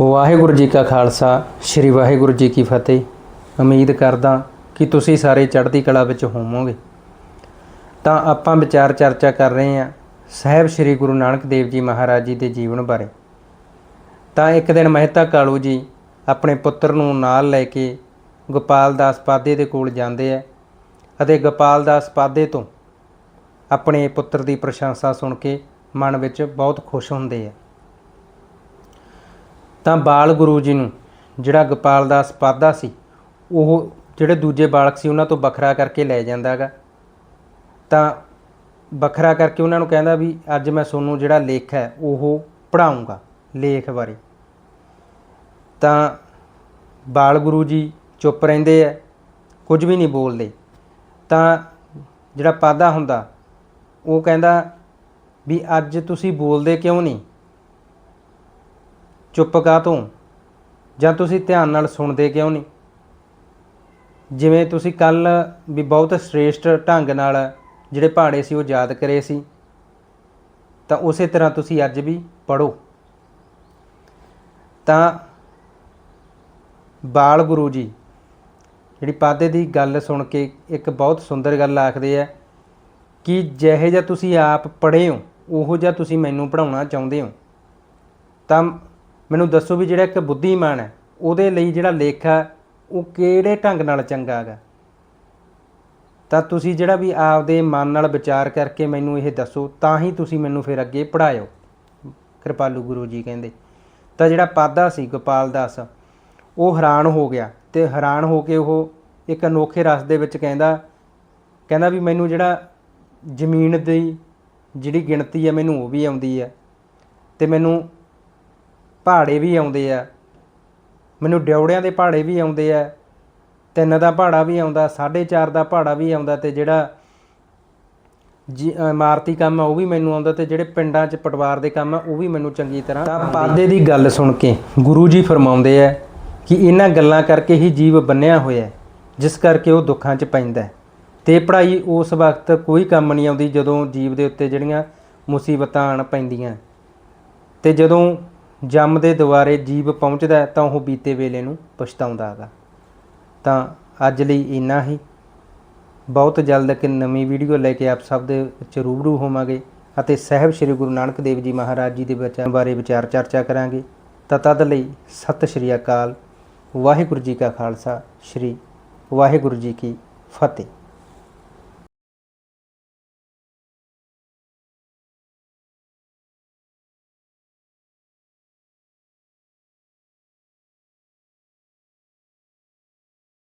ਵਾਹਿਗੁਰੂ ਜੀ ਕਾ ਖਾਲਸਾ, ਸ੍ਰੀ ਵਾਹਿਗੁਰੂ ਜੀ ਕੀ ਫਤਿਹ। ਉਮੀਦ ਕਰਦਾ ਕਿ ਤੁਸੀਂ ਸਾਰੇ ਚੜ੍ਹਦੀ ਕਲਾ ਵਿੱਚ ਹੋਵੋਗੇ। ਤਾਂ ਆਪਾਂ ਵਿਚਾਰ ਚਰਚਾ ਕਰ ਰਹੇ ਹਾਂ ਸਾਹਿਬ ਸ੍ਰੀ ਗੁਰੂ ਨਾਨਕ ਦੇਵ ਜੀ ਮਹਾਰਾਜ ਜੀ ਦੇ ਜੀਵਨ ਬਾਰੇ। ਤਾਂ ਇੱਕ ਦਿਨ ਮਹਿਤਾ ਕਾਲੂ ਜੀ ਆਪਣੇ ਪੁੱਤਰ ਨੂੰ ਨਾਲ ਲੈ ਕੇ ਗੋਪਾਲ ਦਾਸ ਪਾਦੇ ਦੇ ਕੋਲ ਜਾਂਦੇ ਆ ਅਤੇ ਗੋਪਾਲ ਦਾਸ ਪਾਦੇ ਤੋਂ ਆਪਣੇ ਪੁੱਤਰ ਦੀ ਪ੍ਰਸ਼ੰਸਾ ਸੁਣ ਕੇ ਮਨ ਵਿੱਚ ਬਹੁਤ ਖੁਸ਼ ਹੁੰਦੇ ਆ। ਤਾਂ ਬਾਲ ਗੁਰੂ ਜੀ ਨੂੰ ਜਿਹੜਾ ਗੋਪਾਲ ਦਾਸ ਪਾਦਾ ਸੀ, ਉਹ ਜਿਹੜੇ ਦੂਜੇ ਬਾਲਕ ਸੀ ਉਹਨਾਂ ਤੋਂ ਵੱਖਰਾ ਕਰਕੇ ਲੈ ਜਾਂਦਾ ਹੈਗਾ। ਤਾਂ ਵੱਖਰਾ ਕਰਕੇ ਉਹਨਾਂ ਨੂੰ ਕਹਿੰਦਾ ਵੀ ਅੱਜ ਮੈਂ ਤੁਹਾਨੂੰ ਜਿਹੜਾ ਲੇਖ ਹੈ, ਉਹ ਪੜਾਉਂਗਾ ਲੇਖ ਬਾਰੇ। ਤਾਂ ਬਾਲ ਗੁਰੂ ਜੀ ਚੁੱਪ ਰਹਿੰਦੇ ਆ, ਕੁਝ ਵੀ ਨਹੀਂ ਬੋਲਦੇ। ਤਾਂ ਜਿਹੜਾ ਪਾਦਾ ਹੁੰਦਾ, ਉਹ ਕਹਿੰਦਾ ਵੀ ਅੱਜ ਤੁਸੀਂ ਬੋਲਦੇ ਕਿਉਂ ਨਹੀਂ? ਚੁੱਪ ਕਾਹਤੋਂ ਜਾਂ ਤੁਸੀਂ ਧਿਆਨ ਨਾਲ ਸੁਣਦੇ ਕਿਉਂ ਨਹੀਂ? ਜਿਵੇਂ ਤੁਸੀਂ ਕੱਲ ਵੀ ਬਹੁਤ ਸ੍ਰੇਸ਼ਟ ਢੰਗ ਨਾਲ ਜਿਹੜੇ ਪਹਾੜੇ ਸੀ ਉਹ ਯਾਦ ਕਰੇ ਸੀ, ਤਾਂ ਉਸੇ ਤਰ੍ਹਾਂ ਤੁਸੀਂ ਅੱਜ ਵੀ ਪੜੋ ਤਾਂ ਬਾਲ ਗੁਰੂ ਜੀ, ਜਿਹੜੀ ਪਾਦੇ ਦੀ ਗੱਲ ਸੁਣ ਕੇ ਇੱਕ ਬਹੁਤ ਸੁੰਦਰ ਗੱਲ ਆਖਦੇ ਆ, ਕਿ ਜਿਹੇ ਜਿਹਾ ਤੁਸੀਂ ਆਪ ਪੜ੍ਹੇ ਹੋ, ਉਹੋ ਜਿਹਾ ਤੁਸੀਂ ਮੈਨੂੰ ਪੜਾਉਣਾ ਚਾਹੁੰਦੇ ਹੋ। ਤਾਂ ਮੈਨੂੰ ਦੱਸੋ ਵੀ ਜਿਹੜਾ ਇੱਕ ਬੁੱਧੀਮਾਨ ਹੈ, ਉਹਦੇ ਲਈ ਜਿਹੜਾ ਲੇਖ ਹੈ, ਉਹ ਕਿਹੜੇ ਢੰਗ ਨਾਲ ਚੰਗਾ ਹੈਗਾ? ਤਾਂ ਤੁਸੀਂ ਜਿਹੜਾ ਵੀ ਆਪਦੇ ਮਨ ਨਾਲ ਵਿਚਾਰ ਕਰਕੇ ਮੈਨੂੰ ਇਹ ਦੱਸੋ, ਤਾਂ ਹੀ ਤੁਸੀਂ ਮੈਨੂੰ ਫਿਰ ਅੱਗੇ ਪੜਾਇਓ ਕਿਰਪਾਲੂ ਗੁਰੂ ਜੀ ਕਹਿੰਦੇ। ਤਾਂ ਜਿਹੜਾ ਪਾਦਾ ਸੀ, ਗੋਪਾਲ ਦਾਸ, ਉਹ ਹੈਰਾਨ ਹੋ ਗਿਆ ਤੇ ਹੈਰਾਨ ਹੋ ਕੇ ਉਹ ਇੱਕ ਅਨੋਖੇ ਰਸ ਦੇ ਵਿੱਚ ਕਹਿੰਦਾ ਕਹਿੰਦਾ ਵੀ ਮੈਨੂੰ ਜਿਹੜਾ ਜ਼ਮੀਨ ਦੀ ਜਿਹੜੀ ਗਿਣਤੀ ਹੈ, ਮੈਨੂੰ ਉਹ ਵੀ ਆਉਂਦੀ ਹੈ ਤੇ ਮੈਨੂੰ ਪਹਾੜੇ ਵੀ ਆਉਂਦੇ ਆ। ਮੈਨੂੰ ਡਿਉੜਿਆਂ ਦੇ ਪਹਾੜੇ ਵੀ ਆਉਂਦੇ ਆ। ਤਿੰਨ ਦਾ ਪਹਾੜਾ ਵੀ ਆਉਂਦਾ 4.5 ਦਾ ਪਹਾੜਾ ਵੀ ਆਉਂਦਾ ਤੇ ਜਿਹੜਾ ਜੀ ਇਮਾਰਤੀ ਕੰਮ ਆ, ਉਹ ਵੀ ਮੈਨੂੰ ਆਉਂਦਾ ਤੇ ਜਿਹੜੇ ਪਿੰਡਾਂ 'ਚ ਪਟਵਾਰ ਦੇ ਕੰਮ ਆ, ਉਹ ਵੀ ਮੈਨੂੰ ਚੰਗੀ ਤਰ੍ਹਾਂ ਤਾਂ ਪਾਦੇ ਦੀ ਗੱਲ ਸੁਣ ਕੇ ਗੁਰੂ ਜੀ ਫਰਮਾਉਂਦੇ ਆ ਕਿ ਇਹਨਾਂ ਗੱਲਾਂ ਕਰਕੇ ਹੀ ਜੀਵ ਬੰਨਿਆ ਹੋਇਆ ਜਿਸ ਕਰਕੇ ਉਹ ਦੁੱਖਾਂ 'ਚ ਪੈਂਦਾ ਹੈ। ਤੇ ਪੜ੍ਹਾਈ ਉਸ ਵਕਤ ਕੋਈ ਕੰਮ ਨਹੀਂ ਆਉਂਦੀ ਜਦੋਂ ਜੀਵ ਦੇ ਉੱਤੇ ਜਿਹੜੀਆਂ ਮੁਸੀਬਤਾਂ ਆਣ ਪੈਂਦੀਆਂ। ਤੇ ਜਦੋਂ ਜੰਮ ਦੇ ਦੁਆਰੇ ਜੀਵ ਪਹੁੰਚਦਾ ਤਾਂ ਉਹ ਬੀਤੇ ਵੇਲੇ ਨੂੰ ਪਛਤਾਉਂਦਾ ਹੈਗਾ ਤਾਂ ਅੱਜ ਲਈ ਇੰਨਾ ਹੀ। ਬਹੁਤ ਜਲਦ ਇੱਕ ਨਵੀਂ ਵੀਡੀਓ ਲੈ ਕੇ ਆਪ ਸਭ ਦੇ ਵਿੱਚ ਰੂਬਰੂ ਹੋਵਾਂਗੇ ਅਤੇ ਸਾਹਿਬ ਸ੍ਰੀ ਗੁਰੂ ਨਾਨਕ ਦੇਵ ਜੀ ਮਹਾਰਾਜ ਜੀ ਦੇ ਵਿਚਾਰਾਂ ਬਾਰੇ ਵਿਚਾਰ ਚਰਚਾ ਕਰਾਂਗੇ। ਤਾਂ ਤਦ ਲਈ ਸਤਿ ਸ਼੍ਰੀ ਅਕਾਲ। ਵਾਹਿਗੁਰੂ ਜੀ ਕਾ ਖਾਲਸਾ। ਸ਼੍ਰੀ ਵਾਹਿਗੁਰੂ ਜੀ ਕੀ ਫਤਿਹ।